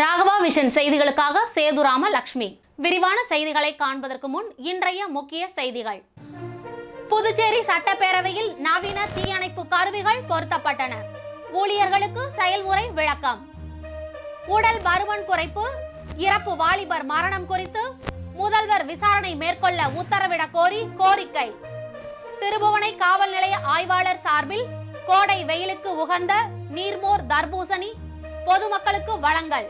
Raghava vision செய்திகளுக்காக சேதுராம லக்ஷ்மி. விரிவான செய்திகளை காண்பதற்கு முன் இன்றைய முக்கிய செய்திகள். புதுச்சேரி சட்டப்பேரவையில் நவீன தீயணைப்பு கருவிகள் பொருத்தப்பட்டன. ஊழியர்களுக்கு செயல்முறை விளக்கம். உடல் பருமன் குறைப்பு இறப்பு வாலிபர் மரணம் குறித்து முதல்வர் விசாரணை மேற்கொள்ள உத்தரவிட கோரி கோரிக்கை. திருபுவனை காவல் நிலைய ஆய்வாளர் சார்பில் கோடை வெயிலுக்கு உகந்த நீர்மோர் தர்பூசணி பொதுமக்களுக்கு வழங்கல்.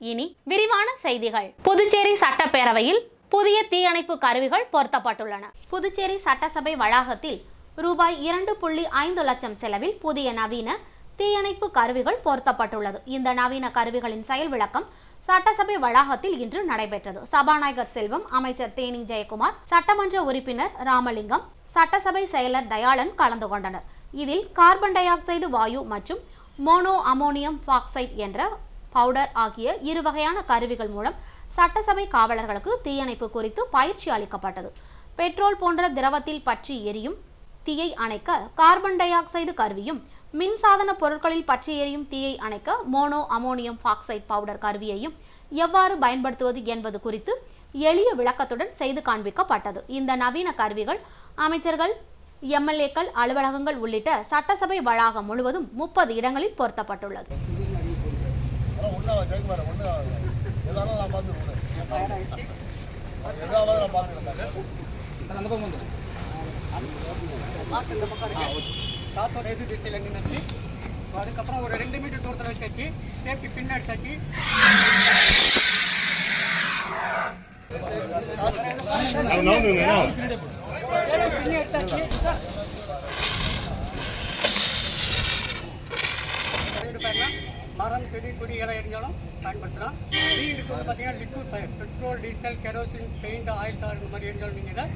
இனி விரிவான செய்திகள். புதுச்சேரி சட்டப்பேரவையில் புதிய தீயணைப்பு கருவிகள் பொருத்தப்பட்டுள்ளன. புதுச்சேரி சட்டசபை வளாகத்தில் ரூபாய் இரண்டு புள்ளி ஐந்து லட்சம் செலவில் புதிய நவீன தீயணைப்பு கருவிகள் பொருத்தப்பட்டுள்ளது. இந்த நவீன கருவிகளின் செயல் விளக்கம் சட்டசபை வளாகத்தில் இன்று நடைபெற்றது. சபாநாயகர் செல்வம் அமைச்சர் தேனி ஜெயக்குமார் சட்டமன்ற உறுப்பினர் ராமலிங்கம் சட்டசபை செயலர் தயாளன் கலந்து கொண்டனர். இதில் கார்பன் டை ஆக்சைடு வாயு மற்றும் மோனோ அமோனியம் பாக்சைட் என்ற பவுடர் ஆகிய இரு வகையான கருவிகள் மூலம் சட்டசபை காவலர்களுக்கு தீயணைப்பு குறித்து பயிற்சி அளிக்கப்பட்டது. பெட்ரோல் போன்ற திரவத்தில் பற்றி எரியும் தீயை அணைக்க கார்பன் டை ஆக்சைடு கருவியும் மின்சாதன பொருட்களில் பற்றி எரியும் தீயை அணைக்க மோனோ அமோனியம் பாக்சைட் பவுடர் கருவியையும் எவ்வாறு பயன்படுத்துவது என்பது குறித்து எளிய விளக்கத்துடன் செய்து காண்பிக்கப்பட்டது. இந்த நவீன கருவிகள் அமைச்சர்கள் எம்எல்ஏக்கள் அலுவலகங்கள் உள்ளிட்ட சட்டசபை வளாகம் முழுவதும் முப்பது இடங்களில் பொருத்தப்பட்டுள்ளது. ஒன்றும் ஜெயக்குமார் ஒன்றும் எதாவது நான் பார்த்துருக்கேன் எதாவது நான் பார்த்துருக்கேன் காற்று இந்த பக்கம் காற்றோட எதிர் திசையில் நின்றுச்சு அதுக்கப்புறம் ஒரு ரெண்டு மீட்டர் தூரத்தில் வச்சாச்சு. சேஃப்டி பின் அடிச்சாச்சு. பின் எடுத்தாச்சு இது பாருங்க மரம் செடி கொடிகளை எரிஞ்சாலும் பயன்படுத்தலாம். வீட்டுக்கு வந்து பார்த்தீங்கன்னா liquid fire petrol diesel kerosene paint oil tar இந்த மாதிரி எரிஞ்சாலும் நீங்கள் இதை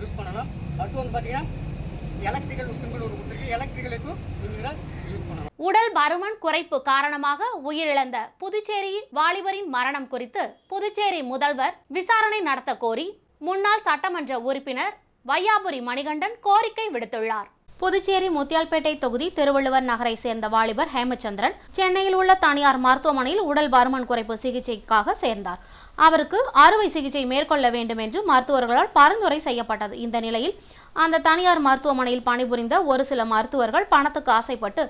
யூஸ் பண்ணலாம். அடுத்து வந்து பார்த்தீங்கன்னா எலக்ட்ரிக்கல் சிம்பிள் ஒரு கொடுத்துருக்கு. எலக்ட்ரிக்கலுக்கும் நீங்கள் இதை யூஸ் பண்ணலாம். உடல் பருமன் குறைப்பு காரணமாக உயிரிழந்த புதுச்சேரி வாலிபரின் மரணம் குறித்து புதுச்சேரி முதல்வர் விசாரணை நடத்த கோரி முன்னாள் சட்டமன்ற உறுப்பினர் வையாபுரி மணிகண்டன் கோரிக்கை விடுத்துள்ளார். புதுச்சேரி முத்தியால்பேட்டை தொகுதி திருவள்ளுவர் நகரை சேர்ந்த வாலிபர் ஹேமச்சந்திரன் சென்னையில் உள்ள தனியார் மருத்துவமனையில் உடல் பருமன் குறைப்பு சிகிச்சைக்காக சேர்ந்தார். அவருக்கு அறுவை சிகிச்சை மேற்கொள்ள வேண்டும் என்று மருத்துவர்களால் பரிந்துரை செய்யப்பட்டது. இந்த நிலையில் அந்த தனியார் மருத்துவமனையில் பணிபுரிந்த ஒரு சில மருத்துவர்கள் பணத்துக்கு ஆசைப்பட்டு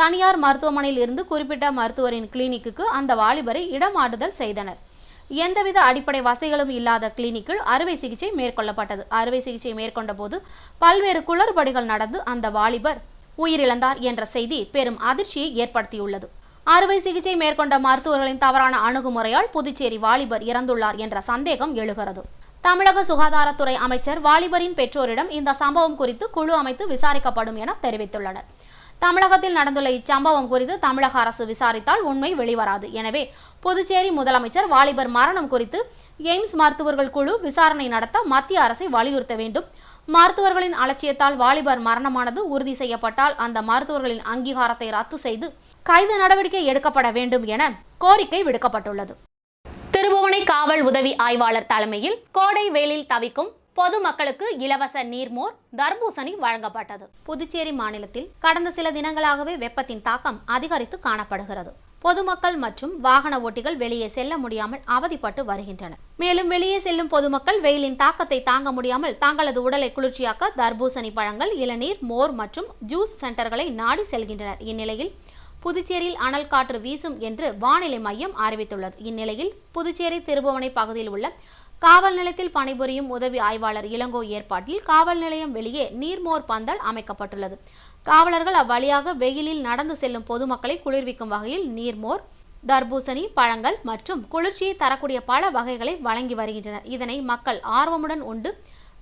தனியார் மருத்துவமனையில் இருந்து குறிப்பிட்ட மருத்துவரின் கிளினிக்கு அந்த வாலிபரை இடமாறுதல் செய்தனர். எந்தவித அடிப்படை வசதிகளும் இல்லாத கிளினிக்கில் அறுவை சிகிச்சை மேற்கொள்ளப்பட்டது. அறுவை சிகிச்சை மேற்கொண்ட போது பல்வேறு குளறுபடிகள் நடந்து அந்த வாலிபர் உயிரிழந்தார் என்ற செய்தி பெரும் அதிர்ச்சியை ஏற்படுத்தியுள்ளது. அறுவை சிகிச்சை மேற்கொண்ட மருத்துவர்களின் தவறான அணுகுமுறையால் புதுச்சேரி வாலிபர் இறந்துள்ளார் என்ற சந்தேகம் எழுகிறது. தமிழக சுகாதாரத்துறை அமைச்சர் வாலிபரின் பெற்றோரிடம் இந்த சம்பவம் குறித்து குழு அமைத்து விசாரிக்கப்படும் என தெரிவித்துள்ளனர். தமிழகத்தில் நடந்துள்ள இச்சம்பவம் குறித்து தமிழக அரசு விசாரித்தால் உண்மை வெளிவராது. எனவே புதுச்சேரி முதலமைச்சர் வாலிபர் மரணம் குறித்து எய்ம்ஸ் மருத்துவர்கள் குழு விசாரணை நடத்த மத்திய அரசை வலியுறுத்த வேண்டும். மருத்துவர்களின் அலட்சியத்தால் வாலிபர் மரணமானது உறுதி செய்யப்பட்டால் அந்த மருத்துவர்களின் அங்கீகாரத்தை ரத்து செய்து கைது நடவடிக்கை எடுக்கப்பட வேண்டும் என கோரிக்கை விடுக்கப்பட்டுள்ளது. திருபுவனை காவல் உதவி ஆய்வாளர் தலைமையில் கோடை வெயிலில் தவிக்கும் பொதுமக்களுக்கு இலவச நீர்மோர் தர்பூசணி வழங்கப்பட்டது. புதுச்சேரி மாநிலத்தில் கடந்த சில தினங்களாகவே வெப்பத்தின் தாக்கம் அதிகரித்து காணப்படுகிறது. பொதுமக்கள் மற்றும் வாகன ஓட்டிகள் வெளியே செல்ல முடியாமல் அவதிப்பட்டு வருகின்றனர். மேலும் வெளியே செல்லும் பொதுமக்கள் வெயிலின் தாக்கத்தை தாங்க முடியாமல் தங்களது உடலை குளிர்ச்சியாக்க தர்பூசணி பழங்கள் இளநீர் மோர் மற்றும் ஜூஸ் சென்டர்களை நாடி செல்கின்றனர். இந்நிலையில் புதுச்சேரியில் அனல் காற்று வீசும் என்று வானிலை மையம் அறிவித்துள்ளது. இந்நிலையில் புதுச்சேரி திருபுவனை பகுதியில் உள்ள காவல் நிலையத்தில் பணிபுரியும் உதவி ஆய்வாளர் இளங்கோ ஏற்பாட்டில் காவல் நிலையம் வெளியே நீர்மோர் பந்தல் அமைக்கப்பட்டுள்ளது. காவலர்கள் அவ்வழியாக வெயிலில் நடந்து செல்லும் பொதுமக்களை குளிர்விக்கும் வகையில் நீர்மோர் தர்பூசணி பழங்கள் மற்றும் குளிர்ச்சியை தரக்கூடிய பல வகைகளை வழங்கி வருகின்றனர். இதனை மக்கள் ஆர்வமுடன் உண்டு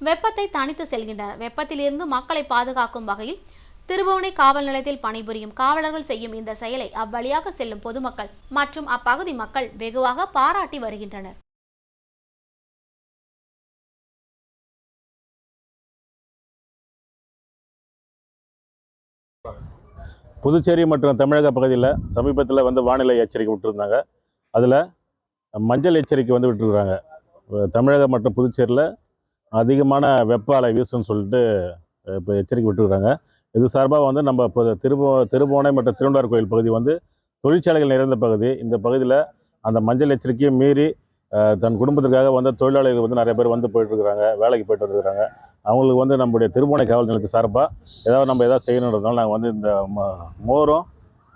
வெப்பத்தை தணித்து செல்கின்றனர். வெப்பத்திலிருந்து மக்களை பாதுகாக்கும் வகையில் திருபுவனை காவல் நிலையத்தில் பணிபுரியும் காவலர்கள் செய்யும் இந்த செயலை அவ்வழியாக செல்லும் பொதுமக்கள் மற்றும் அப்பகுதி மக்கள் வெகுவாக பாராட்டி வருகின்றனர். புதுச்சேரி மற்றும் தமிழக பகுதியில் சமீபத்தில் வந்து வானிலை எச்சரிக்கை விட்டுருந்தாங்க. அதில் மஞ்சள் எச்சரிக்கை வந்து விட்டுருக்குறாங்க தமிழகம் மற்றும் புதுச்சேரியில் அதிகமான வெப்ப அலை வீசுன்னு சொல்லிட்டு இப்போ எச்சரிக்கை விட்டுருக்குறாங்க இது சார்பாக வந்து நம்ம இப்போ திருபோ திருபுவனை மற்றும் திருவண்டார் கோயில் பகுதி வந்து தொழிற்சாலைகள் நிறைந்த பகுதி. இந்த பகுதியில் அந்த மஞ்சள் எச்சரிக்கையை மீறி தன் குடும்பத்திற்காக வந்து தொழிலாளிகள் வந்து நிறைய பேர் வந்து போயிட்டுருக்குறாங்க வேலைக்கு போயிட்டு வந்துருக்குறாங்க. அவங்களுக்கு வந்து நம்முடைய திருமண காவல் நிலையத்து சார்பாக ஏதாவது நம்ம எதாவது செய்யணுன்றதுனால நாங்கள் வந்து இந்த மோரும்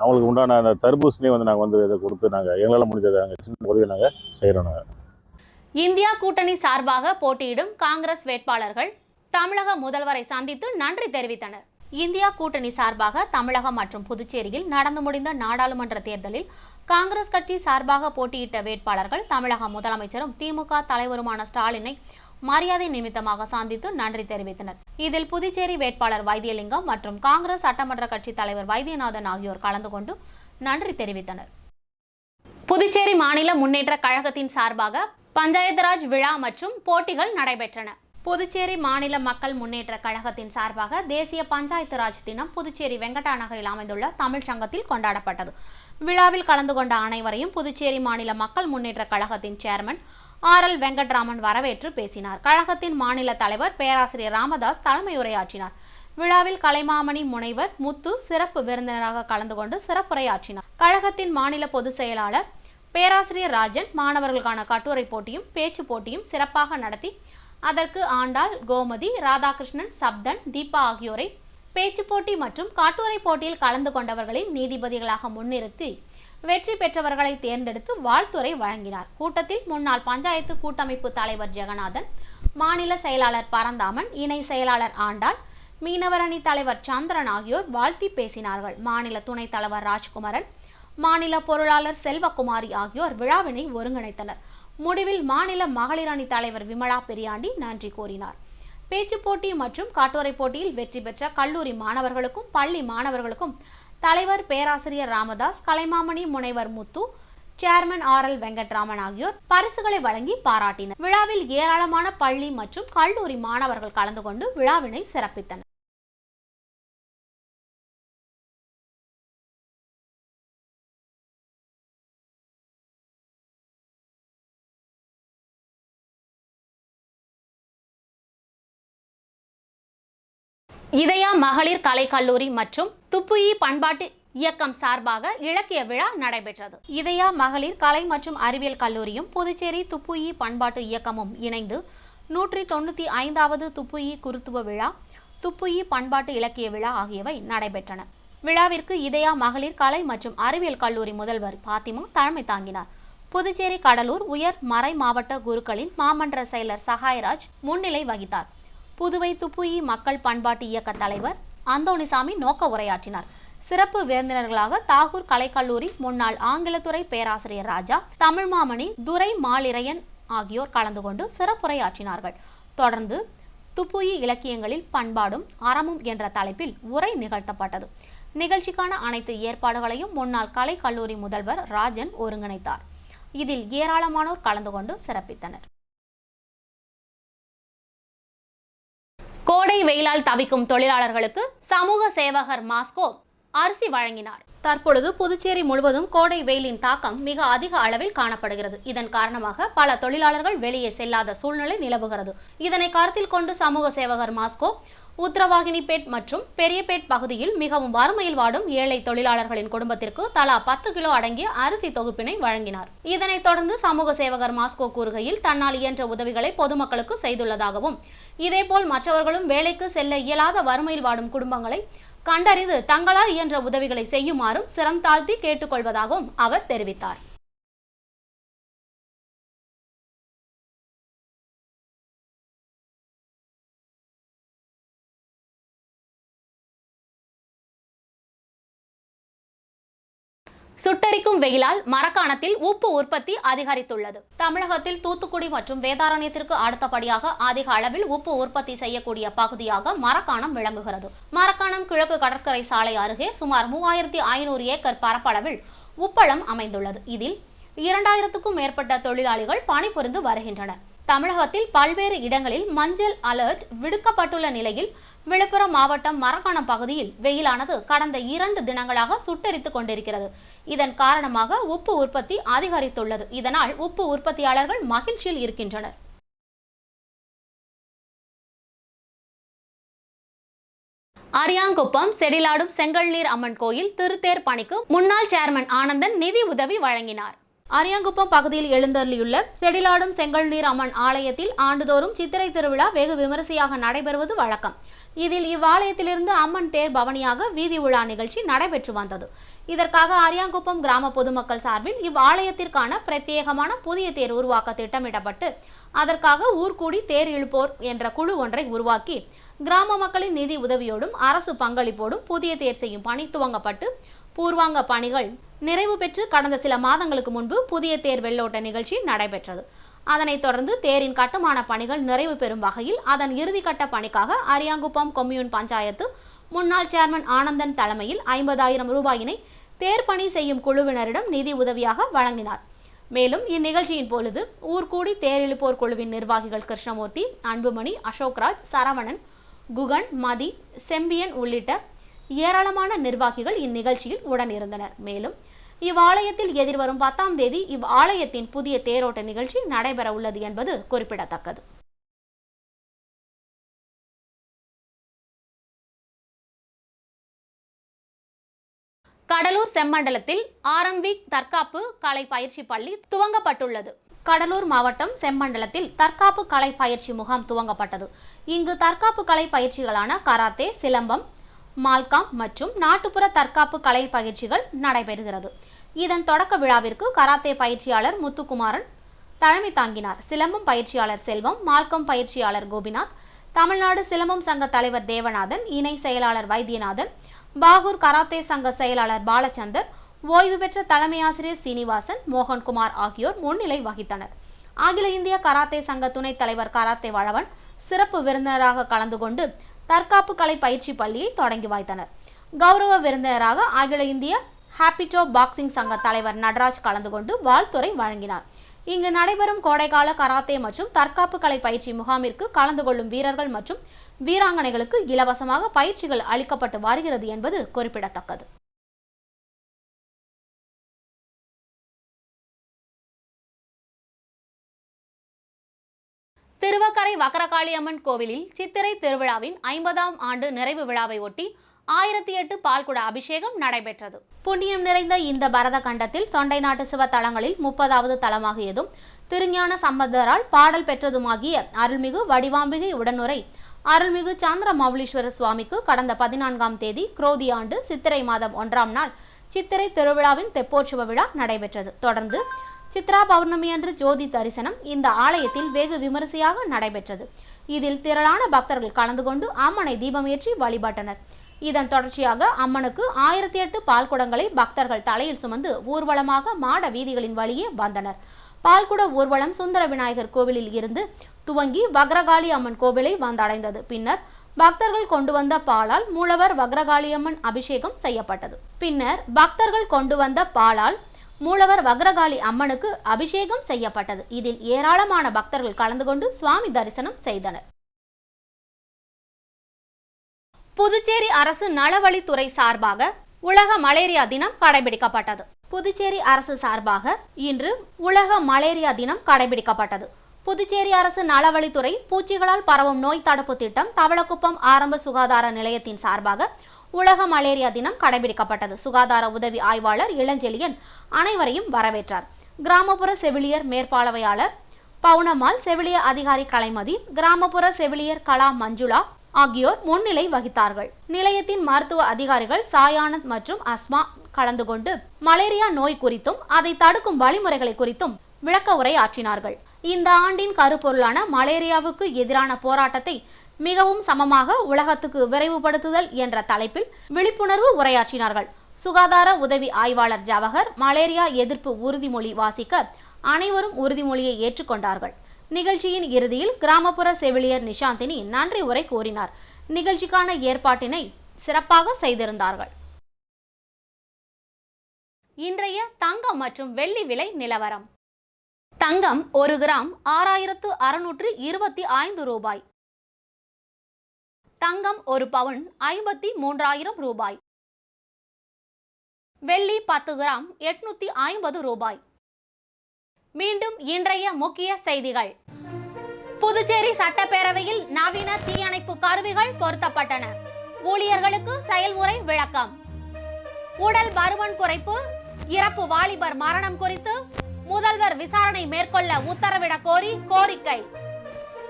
அவங்களுக்கு உண்டான அந்த தர்பூசணியும் வந்து நாங்கள் வந்து இதை கொடுத்து நாங்கள் எங்களால் முடிஞ்சதை நாங்கள் சின்ன உதவி நாங்கள் செய்கிறோம் நாங்கள் இந்தியா கூட்டணி சார்பாக போட்டியிடும் காங்கிரஸ் வேட்பாளர்கள் தமிழக முதல்வரை சந்தித்து நன்றி தெரிவித்தனர். இந்தியா கூட்டணி சார்பாக தமிழகம் மற்றும் புதுச்சேரியில் நடந்து முடிந்த நாடாளுமன்ற தேர்தலில் காங்கிரஸ் கட்சி சார்பாக போட்டியிட்ட வேட்பாளர்கள் தமிழக முதலமைச்சரும் திமுக தலைவருமான ஸ்டாலினை மரியாதை நிமித்தமாக சந்தித்து நன்றி தெரிவித்தனர். இதில் புதுச்சேரி வேட்பாளர் வைத்தியலிங்கம் மற்றும் காங்கிரஸ் சட்டமன்ற கட்சி தலைவர் வைத்தியநாதன் ஆகியோர் கலந்து கொண்டு நன்றி தெரிவித்தனர். புதுச்சேரி மாநில முன்னேற்ற கழகத்தின் சார்பாக பஞ்சாயத்ராஜ் விழா மற்றும் போட்டிகள் நடைபெற்றன. புதுச்சேரி மாநில மக்கள் முன்னேற்ற கழகத்தின் சார்பாக தேசிய பஞ்சாயத்து ராஜ் தினம் புதுச்சேரி வெங்கடா நகரில் அமைந்துள்ள தமிழ் சங்கத்தில் கொண்டாடப்பட்டது. விழாவில் கலந்து கொண்ட அனைவரையும் புதுச்சேரி மாநில மக்கள் முன்னேற்ற கழகத்தின் சேர்மன் ஆர் எல் வெங்கட்ராமன் வரவேற்று பேசினார். கழகத்தின் மாநில தலைவர் பேராசிரியர் ராமதாஸ் தலைமை உரையாற்றினார் விழாவில் கலைமாமணி முனைவர் முத்து சிறப்பு விருந்தினராக கலந்து கொண்டு சிறப்புரையாற்றினார். கழகத்தின் மாநில பொதுச் செயலாளர் பேராசிரியர் ராஜன் மாணவர்களுக்கான கட்டுரை போட்டியும் பேச்சு போட்டியும் சிறப்பாக நடத்தி அதற்கு ஆண்டாள் கோமதி ராதாகிருஷ்ணன் சப்தன் தீபா ஆகியோரை பேச்சு போட்டி மற்றும் காட்டுரை போட்டியில் கலந்து கொண்டவர்களின் நீதிபதிகளாக முன்னிறுத்தி வெற்றி பெற்றவர்களை தேர்ந்தெடுத்து வாழ்த்துரை வழங்கினார். கூட்டத்தில் முன்னாள் பஞ்சாயத்து கூட்டமைப்பு தலைவர் ஜெகநாதன் மாநில செயலாளர் பரந்தாமன் இணை செயலாளர் ஆண்டாள் மீனவரணி தலைவர் சந்திரன் ஆகியோர் வாழ்த்தி பேசினார்கள். மாநில துணைத் தலைவர் ராஜ்குமரன் மாநில பொருளாளர் செல்வகுமாரி ஆகியோர் விழாவினை ஒருங்கிணைத்தனர். முடிவில் மாநில மகளிர் அணி தலைவர் விமலா பெரியாண்டி நன்றி கூறினார். பேச்சு போட்டி மற்றும் காட்டுரை போட்டியில் வெற்றி பெற்ற கல்லூரி மாணவர்களுக்கும் பள்ளி மாணவர்களுக்கும் தலைவர் பேராசிரியர் ராமதாஸ் கலைமாமணி முனைவர் Muthu chairman R L Venkatraman ஆகியோர் பரிசுகளை வழங்கி பாராட்டினர். விழாவில் ஏராளமான பள்ளி மற்றும் கல்லூரி மாணவர்கள் கலந்து கொண்டு விழாவினை சிறப்பித்தனர். இதயா மகளிர் கலைக்கல்லூரி மற்றும் துப்புயி பண்பாட்டு இயக்கம் சார்பாக இலக்கிய விழா நடைபெற்றது. இதயா மகளிர் கலை மற்றும் அறிவியல் கல்லூரியும் புதுச்சேரி துப்புயி பண்பாட்டு இயக்கமும் இணைந்து நூற்றி தொண்ணூற்றி ஐந்தாவது துப்புயி குருத்துவ விழா துப்புயி பண்பாட்டு இலக்கிய விழா ஆகியவை நடைபெற்றன. விழாவிற்கு இதயா மகளிர் கலை மற்றும் அறிவியல் கல்லூரி முதல்வர் பாத்திமா தலைமை தாங்கினார். புதுச்சேரி கடலூர் உயர் மறை மாவட்ட குருக்களின் மாமன்ற செயலர் சகாயராஜ் முன்னிலை வகித்தார். புதுவை துப்புயி மக்கள் பண்பாட்டு இயக்க தலைவர் அந்தோணிசாமி நோக்க உரையாற்றினார். சிறப்பு விருந்தினர்களாக தாகூர் கலைக்கல்லூரி முன்னாள் ஆங்கிலத்துறை பேராசிரியர் ராஜா தமிழ் மாமணி துரை மாலிரையன் ஆகியோர் கலந்து கொண்டு சிறப்புரையாற்றினார்கள். தொடர்ந்து துப்புயி இலக்கியங்களில் பண்பாடும் அறமும் என்ற தலைப்பில் உரை நிகழ்த்தப்பட்டது. நிகழ்ச்சிக்கான அனைத்து ஏற்பாடுகளையும் முன்னாள் கலைக்கல்லூரி முதல்வர் ராஜன் ஒருங்கிணைத்தார். இதில் ஏராளமானோர் கலந்து கொண்டு சிறப்பித்தனர். கோடை வெயிலால் தவிக்கும் தொழிலாளர்களுக்கு சமூக சேவகர் மாஸ்கோ அரிசி வழங்கினார். தற்பொழுது புதுச்சேரி முழுவதும் கோடை வெயிலின் தாக்கம் மிக அதிக அளவில் காணப்படுகிறது. இதன் காரணமாக பல தொழிலாளர்கள் வெளியே செல்லாத சூழ்நிலை நிலவுகிறது. இதனை கருத்தில் கொண்டு சமூக சேவகர் மாஸ்கோ உத்தரவாகினிபேட் மற்றும் பெரியபேட் பகுதியில் மிகவும் வறுமையில் வாடும் ஏழை தொழிலாளர்களின் குடும்பத்திற்கு தலா பத்து கிலோ அடங்கிய அரிசி தொகுப்பினை வழங்கினார். இதனைத் தொடர்ந்து சமூக சேவகர் மாஸ்கோ கூறுகையில் தன்னால் இயன்ற உதவிகளை பொதுமக்களுக்கு செய்துள்ளதாகவும் இதேபோல் மற்றவர்களும் வேலைக்கு செல்ல இயலாத வறுமையில் வாடும் குடும்பங்களை கண்டறிந்து தங்களால் இயன்ற உதவிகளை செய்யுமாறும் சிரம் தாழ்த்தி கேட்டுக்கொள்வதாகவும் அவர் தெரிவித்தார். சுட்டரிக்கும் வெயிலால் மரக்காணத்தில் உப்பு உற்பத்தி அதிகரித்துள்ளது. தமிழகத்தில் தூத்துக்குடி மற்றும் வேதாரண்யத்திற்கு அடுத்தபடியாக அதிக அளவில் உப்பு உற்பத்தி செய்யக்கூடிய பகுதியாக மரக்காணம் விளங்குகிறது. மரக்காணம் கிழக்கு கடற்கரை சாலை அருகே சுமார் மூவாயிரத்தி ஐநூறு ஏக்கர் பரப்பளவில் உப்பளம் அமைந்துள்ளது. இதில் இரண்டாயிரத்துக்கும் மேற்பட்ட தொழிலாளிகள் பணிபுரிந்து வருகின்றனர். தமிழகத்தில் பல்வேறு இடங்களில் மஞ்சள் அலர்ட் விடுக்கப்பட்டுள்ள நிலையில் விழுப்புரம் மாவட்டம் மரக்காணம் பகுதியில் வெயிலானது கடந்த இரண்டு தினங்களாக சுட்டெரித்துக் கொண்டிருக்கிறது. இதன் காரணமாக உப்பு உற்பத்தி அதிகரித்துள்ளது. இதனால் உப்பு உற்பத்தியாளர்கள் மகிழ்ச்சியில் இருக்கின்றனர். அரியாங்குப்பம் செடிலாடும் செங்கல்நீர் அம்மன் கோயில் திருத்தேர் பணிக்கு முன்னாள் சேர்மன் ஆனந்தன் நிதி உதவி வழங்கினார். அரியாங்குப்பம் பகுதியில் எழுந்தருளியுள்ள செடிலாடும் செங்கல்நீர் அம்மன் ஆலயத்தில் ஆண்டுதோறும் சித்திரை திருவிழா வெகு விமரிசையாக நடைபெறுவது வழக்கம். இதில் இவ்வாலயத்திலிருந்து அம்மன் தேர் பவனியாக வீதி உலா நிகழ்ச்சி நடைபெற்று வந்தது. இதற்காக அரியாங்குப்பம் கிராம பொதுமக்கள் சார்பில் இவ்வாலயத்திற்கான பிரத்யேகமான புதிய தேர் உருவாக்க திட்டமிடப்பட்டு அதற்காக ஊர்கூடி தேர் இழுப்போர் என்ற குழு ஒன்றை உருவாக்கி கிராம மக்களின் நிதி உதவியோடும் அரசு பங்களிப்போடும் புதிய தேர் செய்யும் பணி துவங்கப்பட்டு பூர்வாங்க பணிகள் நிறைவு பெற்று கடந்த சில மாதங்களுக்கு முன்பு புதிய தேர் வெள்ளோட்ட நிகழ்ச்சி நடைபெற்றது. அதனைத் தொடர்ந்து தேரின் கட்டுமான பணிகள் நிறைவு பெறும் வகையில் அதன் இறுதிக்கட்ட பணிக்காக அரியாங்குப்பம் கொம்யூன் பஞ்சாயத்து முன்னாள் சேர்மன் ஆனந்தன் தலைமையில் ஐம்பதாயிரம் ரூபாயினை தேர் பணி செய்யும் குழுவினரிடம் நிதி உதவியாக வழங்கினார். மேலும் இந்நிகழ்ச்சியின் பொழுது ஊர்கூடி தேரிழுப்போர் குழுவின் நிர்வாகிகள் கிருஷ்ணமூர்த்தி அன்புமணி அசோக்ராஜ் சரவணன் குகன் மதி செம்பியன் உள்ளிட்ட ஏராளமான நிர்வாகிகள் இந்நிகழ்ச்சியில் உடனிருந்தனர். மேலும் இவ்வாலயத்தில் எதிர்வரும் பத்தாம் தேதி இவ்வாலயத்தின் புதிய தேரோட்ட நிகழ்ச்சி நடைபெற உள்ளது என்பது குறிப்பிடத்தக்கது. கடலூர் செம்மண்டலத்தில் ஆரம்பி தற்காப்பு கலை பயிற்சி பள்ளி துவங்கப்பட்டுள்ளது. கடலூர் மாவட்டம் செம்மண்டலத்தில் தற்காப்பு கலை பயிற்சி முகாம் துவங்கப்பட்டது. இங்கு தற்காப்பு கலை பயிற்சிகளான கராத்தே சிலம்பம் மால்காம் மற்றும் நாட்டுப்புற தற்காப்பு கலை பயிற்சிகள் நடைபெறுகிறது. இதன் தொடக்க விழாவிற்கு கராத்தே பயிற்சியாளர் முத்துக்குமாரன் தலைமை தாங்கினார். சிலம்பம் பயிற்சியாளர் செல்வம் மால்கம் பயிற்சியாளர் கோபிநாத் தமிழ்நாடு சிலம்பம் சங்க தலைவர் தேவநாதன் இணை செயலாளர் வைத்தியநாதன் பாகூர் கராத்தே சங்க செயலாளர் பாலச்சந்தர் ஓய்வு பெற்ற தலைமை ஆசிரியர் சீனிவாசன் மோகன்குமார் ஆகியோர் முன்னிலை வகித்தனர். அகில இந்திய கராத்தே சங்க துணைத் தலைவர் கராத்தே வளவன் சிறப்பு விருந்தினராக கலந்து கொண்டு தற்காப்பு கலை பயிற்சி பள்ளியை தொடங்கி வைத்தனர். கௌரவ விருந்தினராக அகில இந்திய ஹாப்பிட்டோ பாக்ஸிங் சங்க தலைவர் நடராஜ் கலந்து கொண்டு வாழ்த்துறை வழங்கினார். இங்கு நடைபெறும் கோடைக்கால கராத்தே மற்றும் தற்காப்பு கலை பயிற்சி முகாமிற்கு கலந்து கொள்ளும் வீரர்கள் மற்றும் வீராங்கனைகளுக்கு இலவசமாக பயிற்சிகள் அளிக்கப்பட்டு வருகிறது என்பது குறிப்பிடத்தக்கது. திருவக்கரை வக்கரகாளி அம்மன் கோவிலில் சித்திரை திருவிழாவின் ஐம்பதாம் ஆண்டு நிறைவு விழாவை ஒட்டி ஆயிரத்தி எட்டு பால்குட அபிஷேகம் நடைபெற்றது. புண்ணியம் நிறைந்த இந்த பரத கண்டத்தில் தொண்டை நாட்டு சிவத்தலங்களில் முப்பதாவது தலமாகியதும் திருஞான சம்பந்தரால் பாடல் பெற்றதுமாகிய அருள்மிகு வடிவாம்பிகை உடனுரை அருள்மிகு சந்திர மௌலீஸ்வர சுவாமிக்கு கடந்த பதினான்காம் தேதி குரோதி ஆண்டு சித்திரை மாதம் ஒன்றாம் நாள் சித்திரை திருவிழாவின் தெப்போற்சவ விழா நடைபெற்றது. தொடர்ந்து சித்ரா பௌர்ணமி அன்று ஜோதி தரிசனம் இந்த ஆலயத்தில் வெகு விமரிசையாக நடைபெற்றது. இதில் திரளான பக்தர்கள் கலந்து கொண்டு அம்மனை தீபமேற்றி வழிபட்டனர். இதன் தொடர்ச்சியாக அம்மனுக்கு ஆயிரத்தி எட்டு பால்குடங்களை பக்தர்கள் தலையில் சுமந்து ஊர்வலமாக மாட வீதிகளின் வழியே வந்தனர். பால்குட ஊர்வலம் சுந்தர விநாயகர் கோவிலில் இருந்து துவங்கி வக்ரகாளி அம்மன் கோவிலை வந்தடைந்தது. பின்னர் பக்தர்கள் கொண்டு வந்த பாலால் மூலவர் வக்ரகாளியம்மன் அபிஷேகம் செய்யப்பட்டது. பின்னர் பக்தர்கள் கொண்டு வந்த பாலால் மூலவர் வக்ரகாளி அம்மனுக்கு அபிஷேகம் செய்யப்பட்டது. இதில் ஏராளமான பக்தர்கள் கலந்து கொண்டு சுவாமி தரிசனம் செய்தனர். புதுச்சேரி அரசு நலவழித்துறை சார்பாக உலக மலேரியா தினம் கடைபிடிக்கப்பட்டது. புதுச்சேரி அரசு சார்பாக இன்று உலக மலேரியா தினம் கடைபிடிக்கப்பட்டது. புதுச்சேரி அரசு நலவழித்துறை பூச்சிகளால் பரவும் நோய் தடுப்பு திட்டம் தவளக்குப்பம் ஆரம்ப சுகாதார நிலையத்தின் சார்பாக உலக மலேரியா தினம் கடைபிடிக்கப்பட்டது. சுகாதார உதவி ஆய்வாளர் இளஞ்செழியன் அனைவரையும் வரவேற்றார். கிராமப்புற செவிலியர் மேற்பார்வையாளர் பவுனம்மாள் செவிலிய அதிகாரி கலைமதி கிராமப்புற செவிலியர் கலா மஞ்சுளா ஆகியோர் முன்னிலை வகித்தார்கள். நிலையத்தின் மருத்துவ அதிகாரிகள் சாயானந்த் மற்றும் அஸ்மா கலந்து கொண்டு மலேரியா நோய் குறித்தும் அதை தடுக்கும் வழிமுறைகளை குறித்தும் விளக்க உரை ஆற்றினார்கள். இந்த ஆண்டின் கருப்பொருளான மலேரியாவுக்கு எதிரான போராட்டத்தை மிகவும் சமமாக உலகத்துக்கு விரைவுபடுத்துதல் என்ற தலைப்பில் விழிப்புணர்வு உரையாற்றினார்கள். சுகாதார உதவி ஆய்வாளர் ஜவஹர் மலேரியா எதிர்ப்பு உறுதிமொழி வாசிக்க அனைவரும் உறுதிமொழியை ஏற்றுக்கொண்டார்கள். நிகழ்ச்சியின் இறுதியில் கிராமப்புற செவிலியர் நிஷாந்தினி நன்றி உரை கூறினார். நிகழ்ச்சிக்கான ஏற்பாட்டினை சிறப்பாக செய்திருந்தார்கள். இன்றைய தங்கம் மற்றும் வெள்ளி விலை நிலவரம். தங்கம் ஒரு கிராம் ஆறாயிரத்து அறுநூற்று இருபத்தி ஐந்து ரூபாய். தங்கம் ஒரு பவுன் ஐம்பத்தி மூன்றாயிரம் ரூபாய். வெள்ளி பத்து கிராம் எட்நூத்தி ஐம்பது ரூபாய். மீண்டும் இன்றைய முக்கிய செய்திகள். புதுச்சேரி சட்டப்பேரவையில் நவீன தீயணைப்பு கருவிகள் பொருத்தப்பட்டன. ஊழியர்களுக்கு செயல்முறை விளக்கம். உடல் பருமன் குறைப்பு இறப்பு வாலிபர் மரணம் குறித்து முதல்வர் விசாரணை மேற்கொள்ள உத்தரவிட கோரி கோரிக்கை.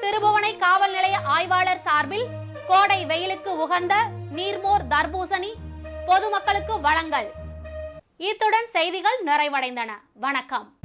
திருபுவனை காவல் நிலைய ஆய்வாளர் சார்பில் கோடை வெயிலுக்கு உகந்த நீர்மோர் தர்பூசணி பொதுமக்களுக்கு வழங்கல். இத்துடன் செய்திகள் நிறைவடைந்தன. வணக்கம்.